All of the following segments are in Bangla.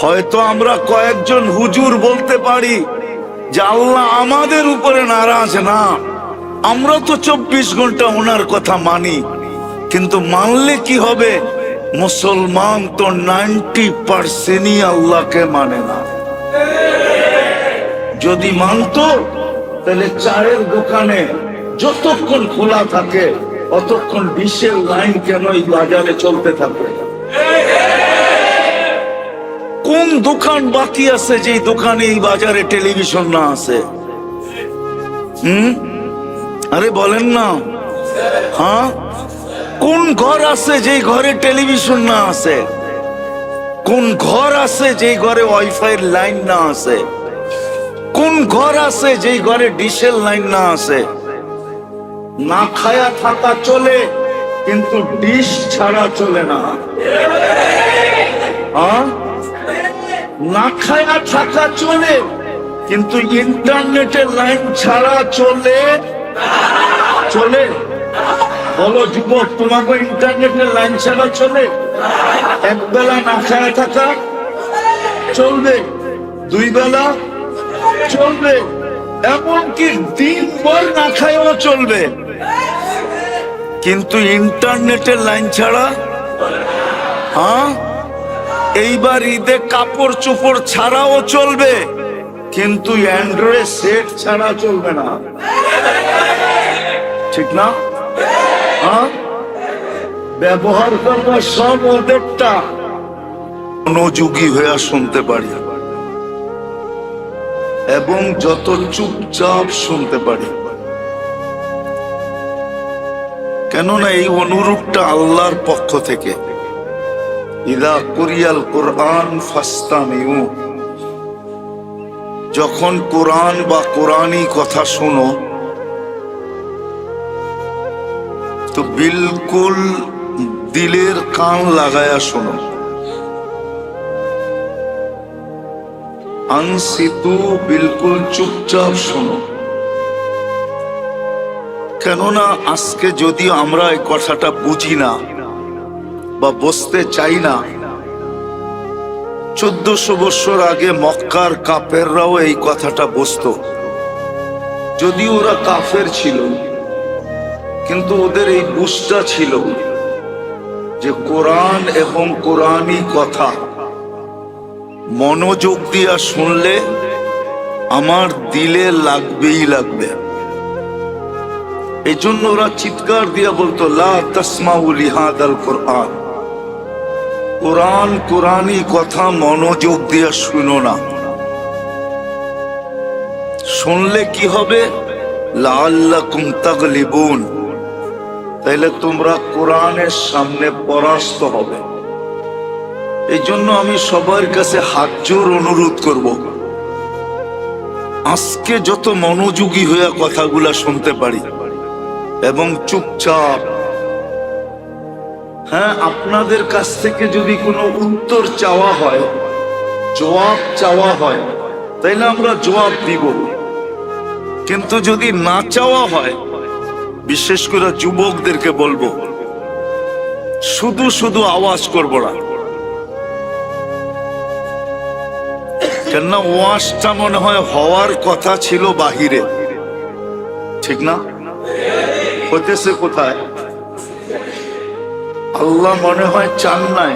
হয়তো আমরা কয়েকজন হুজুর বলতে পারি যে আল্লাহ আমাদের উপরে নারাজ না। আমরা তো চব্বিশ ঘণ্টা ওনার কথা মানি, কিন্তু মানলে কি হবে? মুসলমান তো নাইনটি পার্সেন্টই আল্লাহকে মানে না। যদি মানতো, তাহলে চায়ের দোকানে যতক্ষণ খোলা থাকে, অতক্ষণ বিশের লাইন কেন এই বাজারে চলতে থাকে? কোন দোকান বাকি আছে যে দোকানে এই বাজারে টেলিভিশন না আছে? হুম? আরে বলেন না। হ্যাঁ? কোন ঘর আছে যে ঘরে টেলিভিশন না আছে? কোন ঘর আছে যে ঘরে ওয়াইফাই লাইন না আছে? কোন ঘর আছে যে ঘরে ডিশেল লাইন না আছে? না খায়া থাকা চলে, কিন্তু ডিশ ছাড়া চলে না। হ্যাঁ? না খায়া থাকা চলে, কিন্তু ইন্টারনেটের লাইন ছাড়া চলে চলে। বলো যুবক, তোমাকে ইন্টারনেটের লাইন ছাড়া চলে? এক বেলা না খায়া থাকা চলবে দুই বেলা চলবে, এমনকি দিন ভর না খায়ও চলবে। কিন্তু ইন্টারনেটের লাইন ছাড়া হ্যাঁ? এইবার ঈদে কাপড় চোপড় ছাড়াও চলবে, কিন্তু অ্যান্ড্রয়েড সেট ছাড়া চলবে না। ঠিক না? হ্যাঁ? ব্যবহার করব সব ওদেরটা মনোযোগী হয়ে শুনতে পারি। এবং যত চুপচাপ শুনতে পারি। কেননা এই অনুরূপটা আল্লাহর পক্ষ থেকে। ইদা কুরিয়াল কোরআন ফাস্তামিউ। যখন কোরআন বা কোরআনই কথা শোনো, তো বিলকুল দিলের কান লাগায়া শোনো। আনসিতু বিলকুল চুপচাপ শোনো। কেননা আজকে যদি আমরা এই কথাটা বুঝি না বা বসতে চাই না। চোদ্দশো বছর আগে মক্কার কাফেররাও এই কথাটা বসতো। যদি ওরা কাফের ছিল, কিন্তু ওদের এই বুঝটা ছিল যে কোরআন এবং কোরআনই কথা। মনোযোগ দিয়া শুনলে আমার দিলে লাগবেই লাগবে। এই জন্য ওরা চিৎকার দিয়া বলতো, লা তসমাউল ইহাদাল কোরআন। কোরআন, কোরআনই কথা মনোযোগ দিয়া শুনো না। শুনলে কি হবে? লাল্লাকুম তাগলিবুন। তাইলে তোমরা কোরআনের সামনে পরাস্ত হবে। এই জন্য আমি সবার কাছে হাত জোর অনুরোধ করব, আজকে যত মনোযোগী হইয়া কথাগুলা শুনতে পারি এবং চুপচাপ হ্যাঁ আপনাদের কাছ থেকে যদি কোনো উত্তর চাওয়া হয়, জবাব চাওয়া হয়, তাইলে আমরা জবাব দিব। কিন্তু যদি না চাওয়া হয়, বিশেষ করে যুবকদেরকে বলব, শুধু শুধু আওয়াজ করব না। কেননা ওয়াশটা মনে হয় হওয়ার কথা ছিল বাহিরে। ঠিক না? হতেছে কোথায়? আল্লাহ মনে হয় চান নাই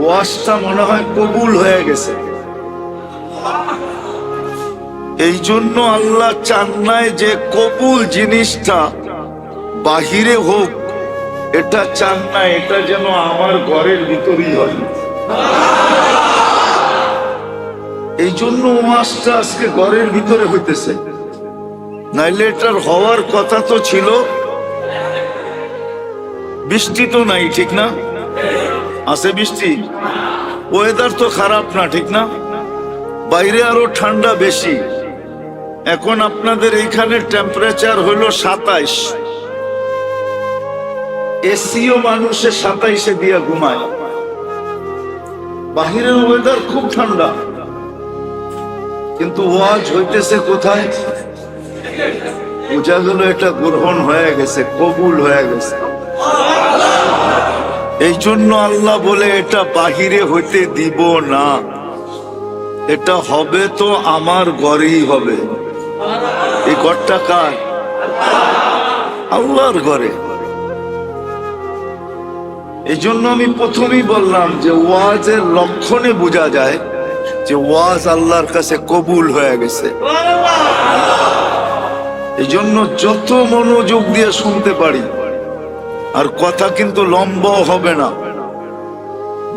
ওয়াশটা মনে হয় কবুল হয়ে গেছে। এই জন্য আল্লাহ চান নাই যে কবুল জিনিসটা বাহিরে হোক, এটা চান না এটা যেন আমার ঘরের ভিতরেই হয়। এই জন্য ওয়াশটা আজকে ঘরের ভিতরে হইতেছে। নাইলে এটার হওয়ার কথা তো ছিল বৃষ্টি তো নাই, ঠিক না? আছে বৃষ্টি? ওয়েদার তো খারাপ না, ঠিক না? বাইরে আরও ঠান্ডা বেশি। এখন আপনাদের এইখানে টেম্পারেচার হইল সাতাইশ। এসিও মানুষের সাতাইশে দিয়া ঘুমায়। বাহিরের ওয়েদার খুব ঠান্ডা। কিন্তু ওয়াজ হইতেছে কোথায়? বোঝা গেল এটা গ্রহণ হয়ে গেছে, কবুল হয়ে গেছে। এই জন্য আল্লাহ বলে এটা বাহিরে হইতে দিব না। এটা হবে তো আমার ঘরেই হবে। এই ঘরটা কার? আল্লাহর ঘরে। এই জন্য আমি প্রথমেই বললাম যে ওয়াজের লক্ষণে বোঝা যায় যে ওয়াজ আল্লাহর কাছে কবুল হয়ে গেছে। এই জন্য যত মনোযোগ দিয়ে শুনতে পারি আর কথা কিন্তু লম্বা হবে না।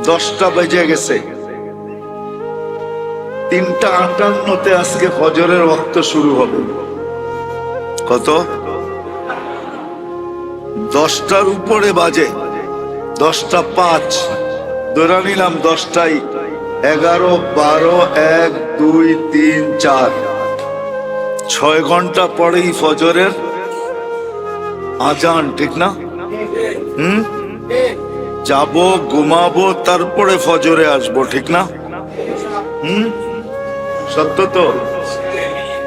দশটা বেজে গেছে। তিনটা আটান্নতে আজকে ফজরের রক্ত শুরু হবে। কত? দশটার উপরে বাজে। দশটা পাঁচ। ধরে নিলাম দশটাই এগারো, বারো, এক, দুই, তিন, চার। ছয় ঘণ্টা পরেই ফজরের আজান, ঠিক না? হুম? যাব, ঘুমাবো, তারপরে ফজরে আসব, ঠিক না? হুম? সত্য তো?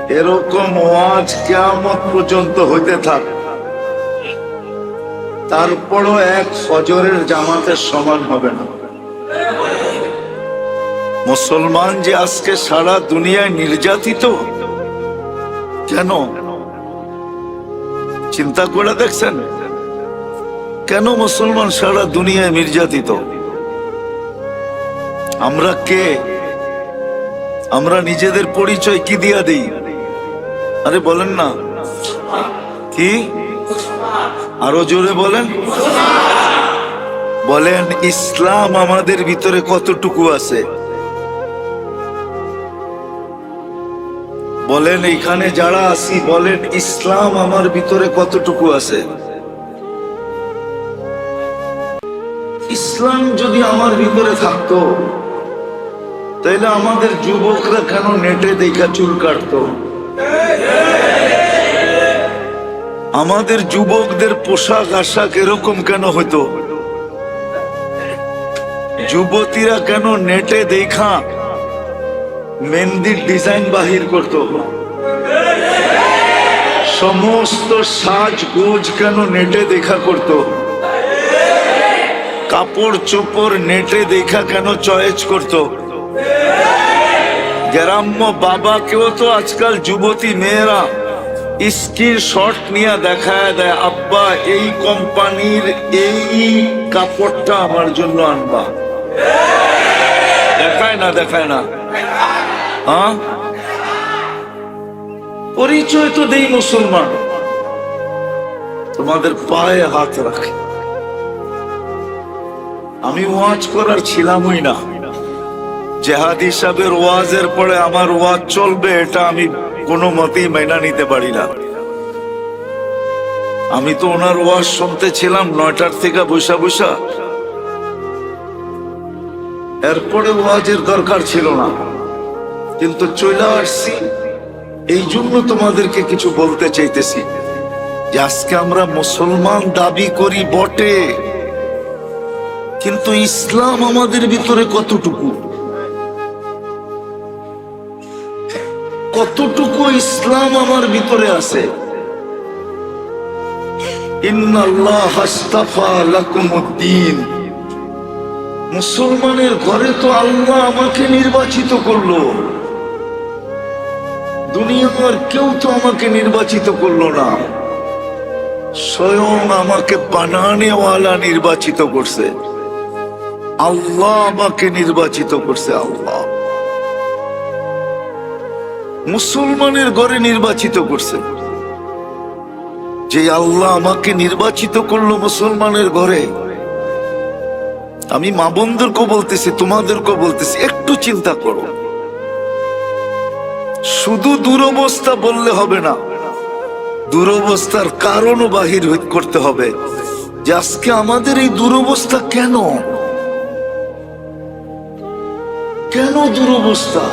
এরকম ওয়াজ কেমন পর্যন্ত হইতে থাক। তারপরও এক ফজরের জামাতের সমান হবে না। মুসলমান যে আজকে সারা দুনিয়ায় নির্যাতিত, কেন? চিন্তা করে দেখছেন? কেন মুসলমান সারা দুনিয়ায় নির্যাতিত? আমরা কে? আমরা নিজেদের পরিচয় কি দিয়া দিই? আরে বলেন না। কি? আরও জোরে বলেন। বলেন, ইসলাম আমাদের ভিতরে কতটুকু আছে? বলেন এখানে যারা আছি, বলেন, ইসলাম আমার ভিতরে কতটুকু আছে? ইসলাম যদি আমার ভিতরে থাকতো তাহলে আমাদের যুবকরা কেন নেটে দেখা চুল কাটতো? আমাদের যুবকদের পোশাক আশাক এরকম কেন হতো যুবতীরা কেন নেটে দেখা মেহেন্দির ডিজাইন বাহির করত? সমস্ত সাজগোজ কেন নেটে দেখা করত? কাপড় চোপড় নেটে দেখা কেন চয়েস করত? গ্রাম্য বাবাকেও তো আজকাল যুবতী মেয়েরা স্কির শর্ট নিয়ে দেখায় দেয়, আব্বা, এই কোম্পানির এই কাপড়টা আমার জন্য আনবা। দেখায় না দেখায় না। হ্যাঁ? পরিচয় তো দেই মুসলমান। তোমাদের পায়ে হাত রাখে। আমি ওয়াজ করার ছিলামই না। জেহাদ হিসাবের ওয়াজের পরে আমার ওয়াজ চলবে, এটা আমি কোনো মতেই মেনা নিতে পারি না। আমি তো ওনার ওয়াজ শুনতে ছিলাম নয়টার থেকে বৈশা বৈশা এরপরে ওয়াজের দরকার ছিল না। কিন্তু চলে আসছি, এই জন্য তোমাদেরকে কিছু বলতে চাইতেছি যে আজকে আমরা মুসলমান দাবি করি বটে। কিন্তু ইসলাম আমাদের ভিতরে কতটুকু? কতটুকু ইসলাম আমার ভিতরে আছে? মুসলমানের ঘরে তো আল্লাহ আমাকে নির্বাচিত করল। দুনিয়ার কেউ তো আমাকে নির্বাচিত করল না। স্বয়ং আমাকে বানানেওয়ালা নির্বাচিত করছে। আল্লাহ আমাকে নির্বাচিত করছে আল্লাহ। মুসলমানের ঘরে নির্বাচিত করছে। যে আল্লাহ আমাকে নির্বাচিত করল মুসলমানের ঘরে, আমি মা বোনদেরকেও বলতেছি, তোমাদেরকেও বলতেছি, একটু চিন্তা করো। শুধু দুরবস্থা বললে হবে না, দুরবস্থার কারণও বাহির করতে হবে। যে আজকে আমাদের এই দুরবস্থা কেন? কেন দুরবস্থা?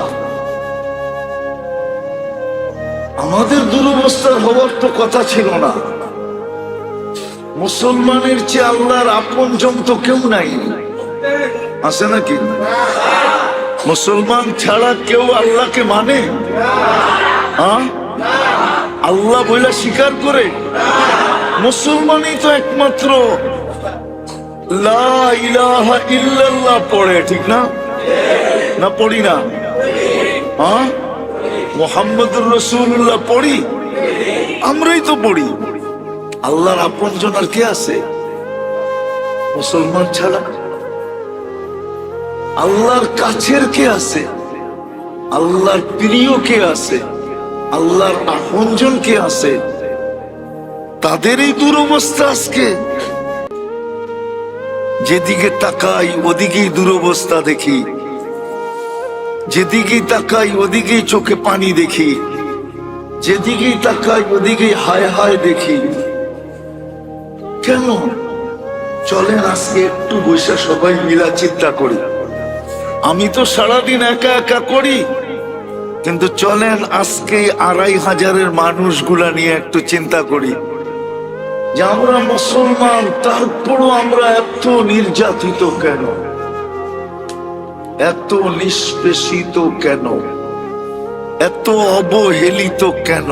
আমাদের দুরবস্থার হওয়ার তো কথা ছিল না। মুসলমানের চেয়ে আল্লাহর আপন তো কেউ নাই। আছে নাকি? মুসলমান ছাড়া কেউ আল্লাহকে মানে? আল্লাহ বইলা স্বীকার করে? মুসলমানই তো একমাত্র। লা ইলাহা ইল্লাল্লাহ পড়ে, ঠিক না? না পড়ি না? মোহাম্মদুর রসুল্লাহ পড়ি? আমরাই তো পড়ি। আল্লাহর আপন আর কে আছে? মুসলমান ছাড়া? আল্লাহর কাছের কে আছে? আল্লাহর প্রিয় কে আছে? আল্লাহর আপনজন কে আছে? তাদের এই দুরবস্থা আজকে। যেদিকে তাকাই, ওদিকেই দুরবস্থা দেখি। যেদিকেই তাকাই, ওদিকেই চোখে পানি দেখি। যেদিকেই তাকাই, ওদিকেই হায় হায় দেখি। কেন? চলেন, আজকে একটু বসে সবাই মিলা চিন্তা করি। আমি তো সারাদিন একা একা করি। কিন্তু চলেন, আজকে আড়াই হাজারের মানুষগুলা নিয়ে একটু চিন্তা করি। যে আমরা মুসলমান, তারপরও আমরা এত নির্যাতিত কেন? এত নিষ্পেষিত কেন? এত অবহেলিত কেন?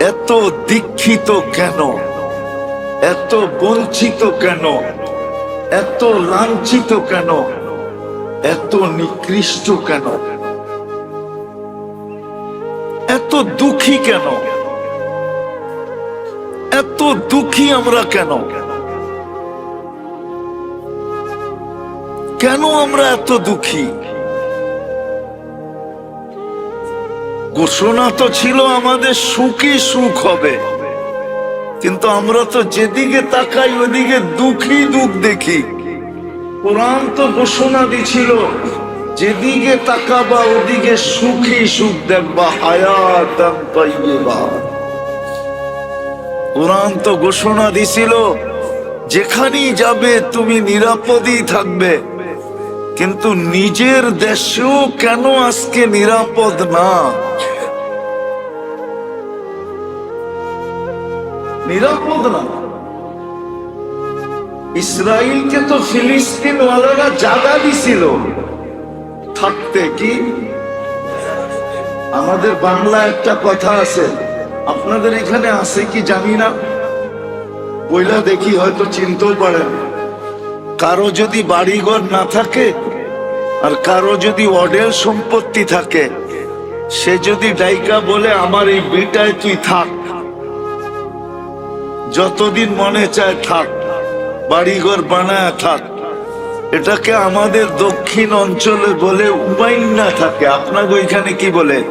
এত দীক্ষিত কেন? এত বঞ্চিত কেন? এত লাঞ্ছিত কেন? এত নিকৃষ্ট কেন? এত দুঃখী কেন? এত দুঃখী আমরা কেন? কেন আমরা এত দুঃখী? ঘোষণা তো ছিল আমাদের সুখী সুখ হবে। কিন্তু আমরা তো যেদিকে তাকাই ওদিকে দুঃখী দুঃখ দেখি। কোরআন তো ঘোষণা দিছিল, যেদিকে তাকাবা ওদিকে সুখী সুখ দেখবা হায়াত কোরআন তো ঘোষণা দিছিল, যেখানেই যাবে তুমি নিরাপদই থাকবে। কিন্তু নিজের দেশেও কেন আজকে নিরাপদ না? নিরাপদ না? ইসরায়েলকে তো ফিলিস্তিন ওয়ালারা জায়গা দিছিল। থাকতে কি? আমাদের বাংলা একটা কথা আছে। আপনাদের এখানে আছে কি জানি না। বইলা দেখি হয়তো চিনতেও পারেন। কারও যদি বাড়িঘর না থাকে আর কারও যদি অডেল সম্পত্তি থাকে, সে যদি ডাইকা বলে, আমার এই বিটায় তুই থাক। যতদিন মনে চায় থাক, বাড়িঘর বানায় থাক। এটাকে আমাদের দক্ষিণ অঞ্চলে বলে উপায় না থাকে। আপনাকে ওইখানে কি বলে?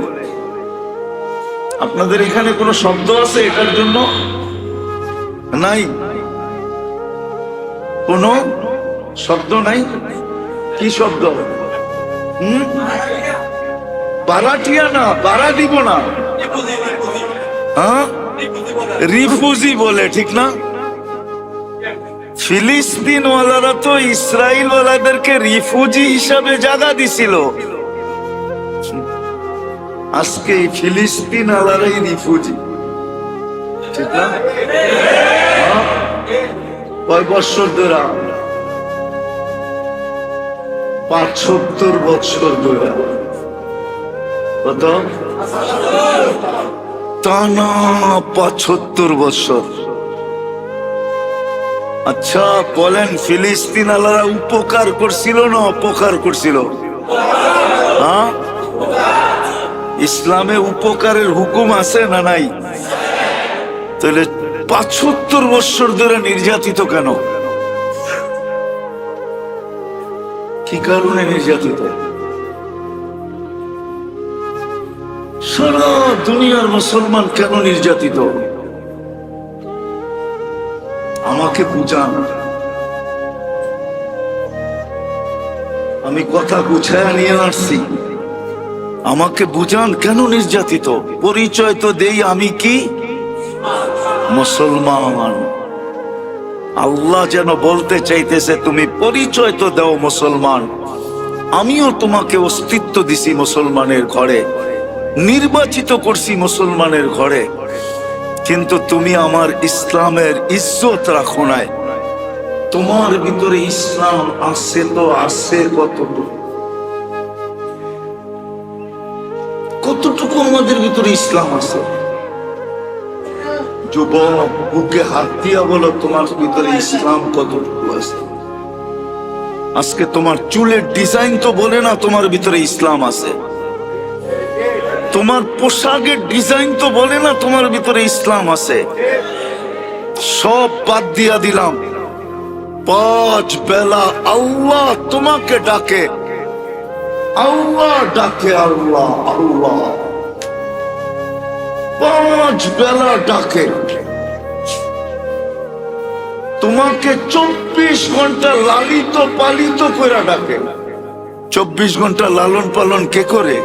আপনাদের এখানে কোনো শব্দ আছে এটার জন্য? নাই? কোনো? শব্দ নাই? কি শব্দ? বারাটিয়া না, বারা দিব না। হ্যাঁ? রিফুজি বলে, ঠিক না? ফিলিস্তিন ওয়ালারা তো ইসরায়েল ওয়ালাদেরকে রিফুজি হিসাবে জায়গা দিছিল। আজকে ফিলিস্তিন ওয়ালারাই রিফুজি। ঠিক না? হ্যাঁ? কয় বছর ধরে পাঁচ সত্তর বছর ধরে। কত? টানা পঁচাত্তর বছর। আচ্ছা বলেন, ফিলিস্তিন আলারা উপকার করছিল না অপকার করছিল? হ্যাঁ? ইসলামে উপকারের হুকুম আছে না নাই? তাহলে পাঁচাত্তর বছর ধরে নির্যাতিত কেন? কি কারণে নির্যাতিত? সারা দুনিয়ার মুসলমান কেন নির্যাতিত? আমাকে বুঝান। আমি কথা গুছায় নিয়ে আসছি। আমাকে বুঝান কেন নির্যাতিত? পরিচয় তো দেই আমি কি? মুসলমান। আল্লাহ যেন বলতে চাইতেছে, তুমি পরিচয় তো দাও মুসলমান। আমিও তোমাকে অস্তিত্ব দিছি মুসলমানের ঘরে। নির্বাচিত করছি মুসলমানের ঘরে। কিন্তু তুমি আমার ইসলামের ইজ্জত রাখো নাই। তোমার ভিতরে ইসলাম আছে তো আছে কতটুকু? কতটুকু আমাদের ভিতরে ইসলাম আছে? যুবক, বুকে হাত দিয়া বলো, তোমার ভিতরে ইসলাম কতটুকু আছে? আজকে তোমার চুলের ডিজাইন তো বলে না, তোমার ভিতরে ইসলাম আছে। তোমার পোশাকের ডিজাইন তো বলে না, তোমার ভিতরে ইসলাম আছে। সব বাদ দিয়া দিলাম। পাঁচ বেলা আল্লাহ তোমাকে ডাকে। আল্লাহ ডাকে আল্লাহ আল্লাহ। পাঁচ বেলা ডাকে। তোমাকে চব্বিশ ঘণ্টা লালিত পালিত করে ডাকে। চব্বিশ ঘণ্টা লালন পালন কে করে?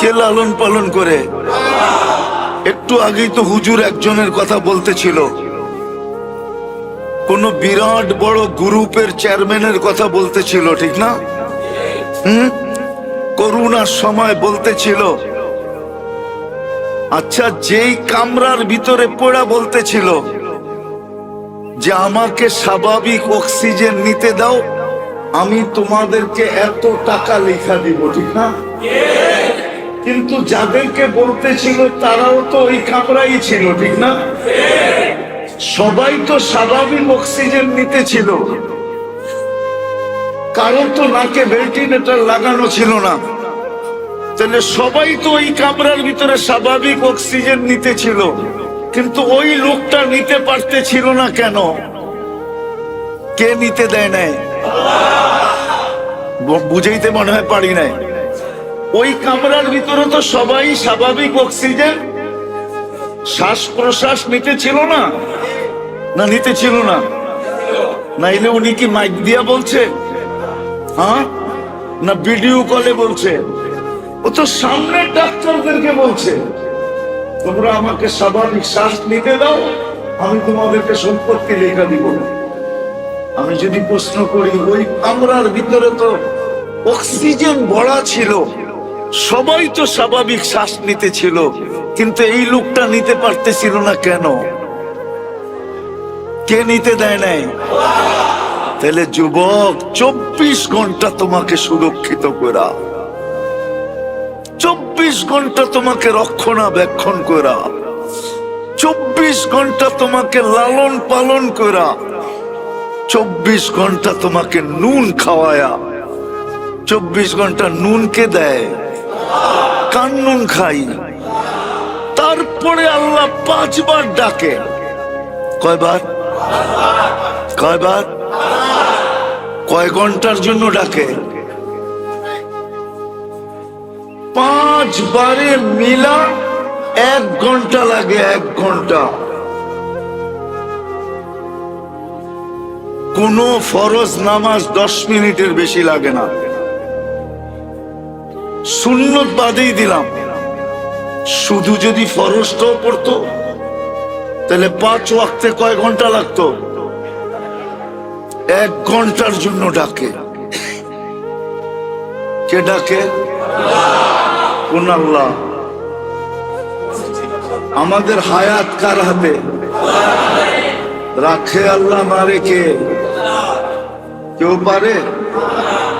কে লালন পালন করে? একটু আগেই তো হুজুর একজনের কথা বলতেছিল। কোন বিরাট বড় গ্রুপের চেয়ারম্যানের কথা বলতেছিল, ঠিক না? হুম? করুণার সময় বলতেছিল আচ্ছা যেই কামরার ভিতরে পড়া বলতেছিল যে আমাকে স্বাভাবিক অক্সিজেন নিতে দাও, আমি তোমাদেরকে এত টাকা লেখা দিব, ঠিক না? কিন্তু যাদেরকে বলতেছিল তারাও তো ওই কামরাই ছিল, ঠিক না? সবাই তো স্বাভাবিক অক্সিজেন নিতেছিল কারও তো নাকে ভেন্টিলেটর লাগানো ছিল না। তাহলে সবাই তো ওই কামরার ভিতরে স্বাভাবিক অক্সিজেন নিতে ছিল। কিন্তু ওই লোকটা নিতে পারতে ছিল না কেন? কে নিতে দেয় নাই? বুঝাইতে মনে হয় পারি নাই। ওই কামরার ভিতরে তো সবাই স্বাভাবিক অক্সিজেন। শ্বাস প্রশ্বাস নিতে ছিল না? না, নিতে ছিল না। নাইলে উনি কি মাইক দিয়া বলছে? হ্যাঁ? না ভিডিও কলে বলছে। ও তো সামনের ডাক্তারদেরকে বলছে। তোমরা আমাকে স্বাভাবিক শ্বাস নিতে দাও, আমি তোমাদেরকে সম্পত্তি লেখা দিব আমি যদি প্রশ্ন করি, ওই কামরার ভিতরে তো অক্সিজেন ভরা ছিল। সবাই তো স্বাভাবিক শ্বাস নিতে ছিল, কিন্তু এই লোকটা নিতে পারতেছিল না কেন? কে নিতে দেয় নাই? তাহলে যুবক, চব্বিশ ঘণ্টা তোমাকে সুরক্ষিত করা। চব্বিশ ঘণ্টা তোমাকে রক্ষণাবেক্ষণ করা। চব্বিশ ঘণ্টা তোমাকে লালন পালন করা। চব্বিশ ঘণ্টা তোমাকে নুন খাওয়ায়া। চব্বিশ ঘণ্টা নুন কে দেয়। কান নুন খাই? তারপরে আল্লাহ পাঁচবার ডাকে কয়বার? কয়বার? কয় ঘণ্টার জন্য ডাকে? পাঁচ বারে মিলা এক ঘণ্টা লাগে, এক ঘণ্টা। কোন ফরজ নামাজ দশ মিনিটের বেশি লাগে না। সুন্নত বাদেই দিলাম। শুধু যদি ফরজটাও পড়তো, তাহলে পাঁচ ওয়াক্তে কয় ঘণ্টা লাগতো? এক ঘণ্টার জন্য ডাকে। কে ডাকে? কোন আল্লাহ? আমাদের হায়াত কার হাতে? রাখে আল্লাহ মারে কে? কেউ পারে?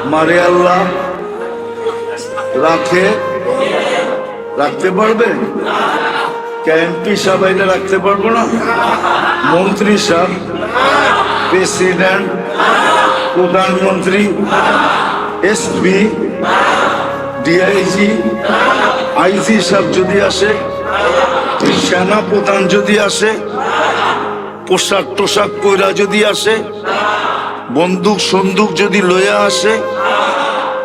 মারে আল্লাহ। রাখে? রাখতে পারবে? এমপি সাহেব এটা রাখতে পারব না? মন্ত্রী সাহেব, প্রেসিডেন্ট প্রধানমন্ত্রী এসপি ডিআইজি আইজি সাহেব যদি আসে, সেনা প্রধান যদি আসে, পোশাক টোশাক পয়রা যদি আসে, বন্দুক সন্দুক যদি লইয়া আসে,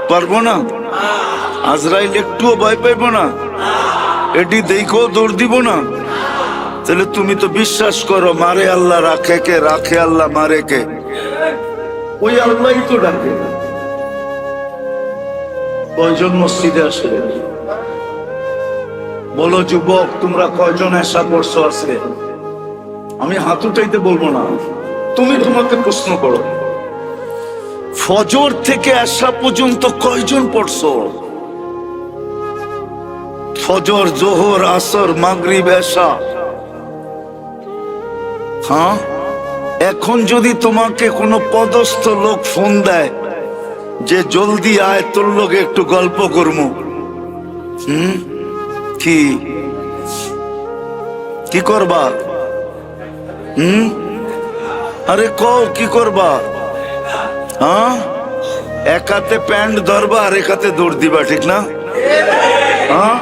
পারব না? আজরাইল একটুও ভয় পাইব না। এটি দেখো দৌড় দিব না। তাহলে তুমি তো বিশ্বাস করো, মারে আল্লাহ রাখে কে, রাখে আল্লাহ মারে কে। ওই আল্লাহই তো ডাকে। কয়জন মসজিদে আসে? বলো, যুবক, তোমরা কয়জন এসা করছ আজকে? আমি হাত উঠাইতে বলব না। তুমি তোমাকে প্রশ্ন করো। ফজর থেকে আসা পর্যন্ত কয়জন পড়ছো? ফজর, জোহর, আসর, মাগরিব এসা হ্যাঁ? এখন যদি তোমাকে কোনো পদস্থ লোক ফোন দেয় যে জলদি আয়, তোর লোক একটু গল্প করব হুম? কি? কি করবা? হুম? আরে কও, কি করবা? হ্যাঁ? একাতে প্যান্ট ধরবা আর একাতে দৌড় দিবা, ঠিক না? হ্যাঁ?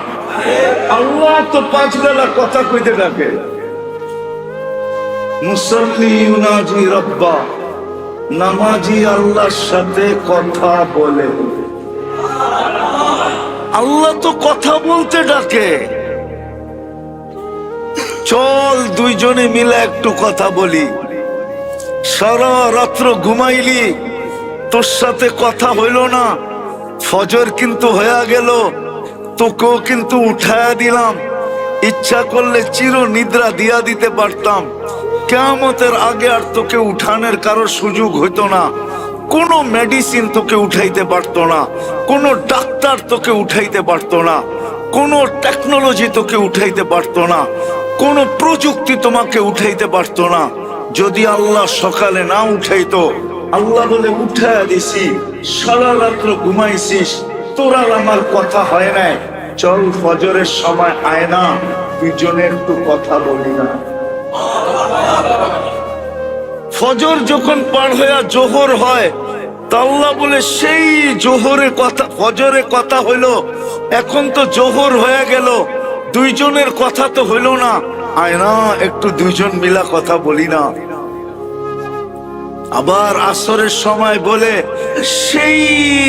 আল্লাহ তো পাঁচ বেলা কথা কইতে ডাকে মুসল্লি ইউনাজি রব্বা, নামাজি আল্লাহর সাথে কথা বলে। আল্লাহ তো কথা বলতে ডাকে। চল দুইজনে মিলে একটু কথা বলি। সারা রাত্র ঘুমাইলি, তোর সাথে কথা হইল না। ফজর কিন্তু হয়ে গেল, তোকেও কিন্তু উঠায়া দিলাম। ইচ্ছা করলে চির নিদ্রা দিয়া দিতে পারতাম। কেমতের আগে আর তোকে উঠানের কারও সুযোগ হইতো না। কোনো মেডিসিন তোকে উঠাইতে পারতো না। কোনো ডাক্তার তোকে উঠাইতে পারতো না। কোনো টেকনোলজি তোকে উঠাইতে পারতো না। কোনো প্রযুক্তি তোমাকে উঠাইতে পারতো না। যদি আল্লাহ সকালে না উঠাইতো, আল্লাহ বলে উঠাইয়া দিছি, সারা রাত্র ঘুমাইছিস তোর আমার কথা হয় নাই। চল ফজরের সময় আয় না দুজনে একটু কথা বলি না। ফজর যখন পার হইয়া জোহর হয় আল্লাহ বলে, সেই জোহরে কথা, ফজরে কথা হইল। এখন তো জোহর হয়ে গেল। দুইজনের কথা তো হইল না। আয় না, একটু দুইজন মিলা কথা বলি না। আবার আসরের সময় বলে, সেই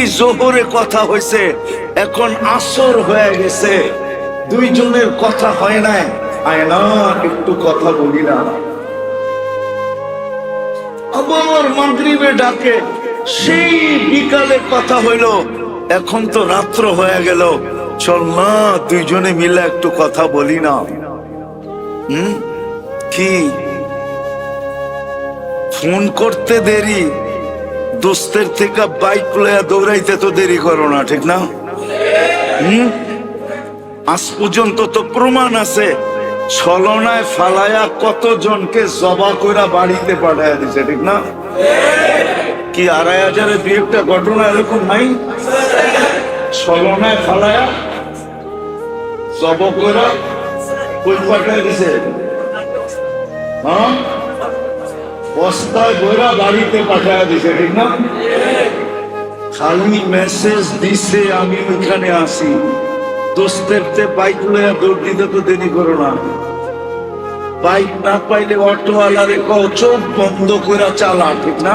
জোহরে কথা হয়েছে এখন আসর হয়ে গেছে। দুইজনের কথা হয় নাই। আয় একটু কথা বলি না আবার মাগরিবে ডাকে, সেই বিকালে কথা হইল, এখন তো রাত্র হয়ে গেল। চল না দুইজনে মিলে একটু কথা বলি না। হুম? কি? ফোন করতে দেরি, দোস্তের থেকে বাইক লয়া দৌড়াইতে তো দেরি করো না, ঠিক না? হুম? আজ পর্যন্ত তো প্রমাণ আছে। ছলনায় ফালায়া কতজনকে জবা কইরা বাড়িতে পাঠায় দিছে, ঠিক না? কি আড়াই হাজারে দুই একটা ঘটনা এরকম নাই? ছলনায় ফালায়া জব কইরা কই পাঠায় দিছে? হ্যাঁ? বস্তায় বাড়িতে পাঠায় দিছে, ঠিক না? মেসেজ আমি ওইখানে আসি দোস্তের বাইক দৌড় দিতে তো দেরি করো না। বাইক না পাইলে চোখ বন্ধ করে চালা ঠিক না?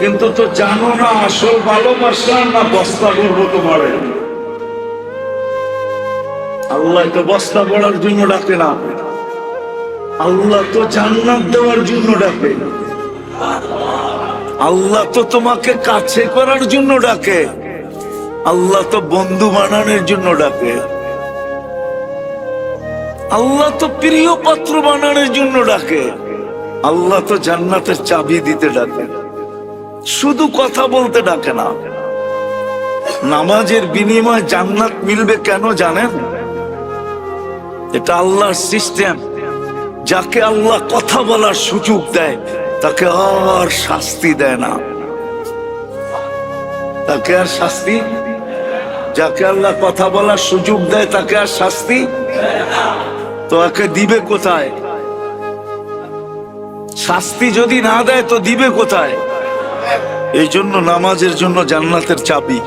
কিন্তু তো জানো না আসল ভালোবাসা না বস্তা করব তোমারে। আল্লাহ তো বস্তা পড়ার জন্য ডাকে না। আল্লাহ তো জান্নাত দেওয়ার জন্য ডাকে। আল্লাহ তো তোমাকে কাছে করার জন্য ডাকে। আল্লাহ তো বন্ধু বানানোর জন্য ডাকে। আল্লাহ তো প্রিয় পাত্র বানানোর জন্য ডাকে। আল্লাহ তো জান্নাতের চাবি দিতে ডাকে। শুধু কথা বলতে ডাকে না। নামাজের বিনিময়ে জান্নাত মিলবে কেন জানেন? এটা আল্লাহর সিস্টেম। যাকে আল্লাহ কথা বলার সুযোগ দেয়, তাকে আর শাস্তি দেয় না। তাকে আর শাস্তি যাকে আল্লাহ কথা বলার সুযোগ দেয়, তাকে আর শাস্তি? তোকে দিবে কোথায়? শাস্তি যদি না দেয়, তো দিবে কোথায়? এই জন্য নামাজের জন্য জান্নাতের চাবি।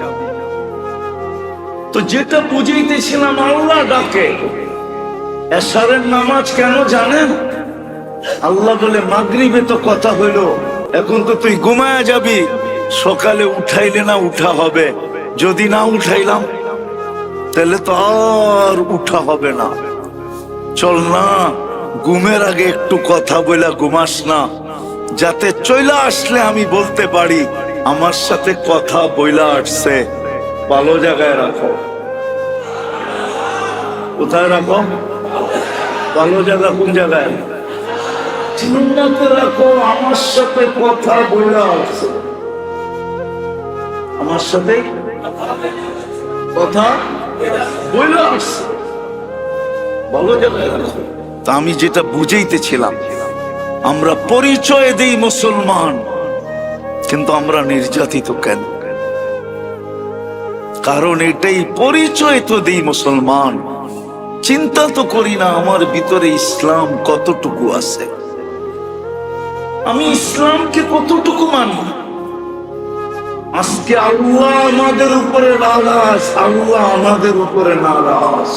তো যেটা বুঝাইতেছিলাম, আল্লাহ ডাকে। এসারের নামাজ কেন জানেন? আল্লাহ বলে, মাগরিবে তো কথা হইল, এখন তো তুই ঘুমায়া যাবি। সকালে উঠাইলে না উঠা হবে। যদি না উঠাইলাম, তাহলে তো আর উঠা হবে না। চল না, ঘুমের আগে একটু কথা বইলা ঘুমাস না। যাতে চইলা আসলে আমি বলতে পারি, আমার সাথে কথা বইলা আসছে। ভালো জায়গায় রাখো। কোথায় রাখো? ভালো জায়গা কোন জায়গায়? রাখো, আমার সাথে কথা বইলা আসছে। আমার সাথে তা আমি যেটা বুঝাইতেছিলাম, আমরা পরিচয় দেই মুসলমান, কিন্তু আমরা নির্যাতিত কেন? কারণ এটাই পরিচয় তো দিই মুসলমান। চিন্তা তো করি না আমার ভিতরে ইসলাম কতটুকু আছে। আমি ইসলামকে কতটুকু মানি? আজকে আল্লাহ আমাদের উপরে নারাজ আল্লাহ আমাদের উপরে নারাজ।